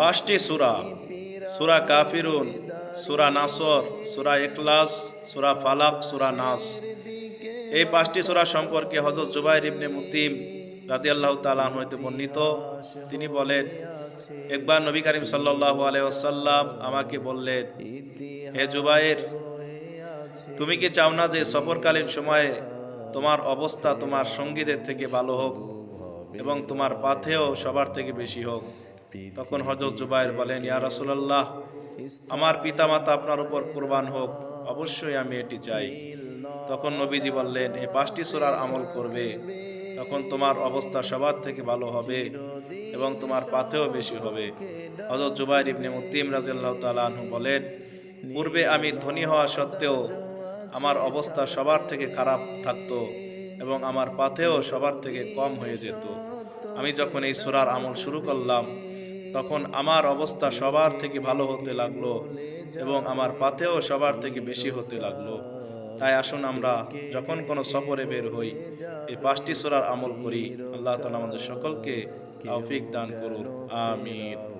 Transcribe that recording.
পাঁচটি সুরা সুরা কাফিরুন, সুরা নাসর, সুরা এখলাস সুরা ফালাক, সুরা নাস। এই পাঁচটি সুরা সম্পর্কে হজরত জুবাইর ইবনে মুতিম রাজি আল্লাহ তালান হইতে বর্ণিত। তিনি বলেন, একবার নবী করিম সাল্লাহ আলাইসাল্লাম আমাকে বললেন, হে জুবাইর, তুমি কি চাও না যে সফরকালীন সময়ে তোমার অবস্থা তোমার সঙ্গীদের থেকে ভালো হোক এবং তোমার পাথেও সবার থেকে বেশি হোক? তখন হজরত জুবাইর বলেন, ইয়া রাসূলুল্লাহ, আমার পিতামাতা আপনার উপর কুরবান হোক, অবশ্যই আমি এটি চাই। তখন নবীজি বললেন, এই পাঁচটি সূরার আমল করবে, তখন তোমার অবস্থা সবার থেকে ভালো হবে এবং তোমার পাথেও বেশি হবে। হজরত জুবাইর ইবনে মুতিম রাদিয়াল্লাহু তাআলা আনহু বলেন, পূর্বে আমি ধনী হওয়া সত্ত্বেও আমার অবস্থা সবার থেকে খারাপ থাকতো এবং আমার পাথেও সবার থেকে কম হয়ে যেত। আমি যখন এই সুরার আমল শুরু করলাম তখন আমার অবস্থা সবার থেকে ভালো হতে লাগল এবং আমার পাতেও সবার থেকে বেশি হতে লাগল। তাই আসুন আমরা যখন কোনো সফরে বের হই, এই পাঁচটি সোরার আমল করি। আল্লাহ তালা আমাদের সকলকে তৌফিক দান করুন। আমিন।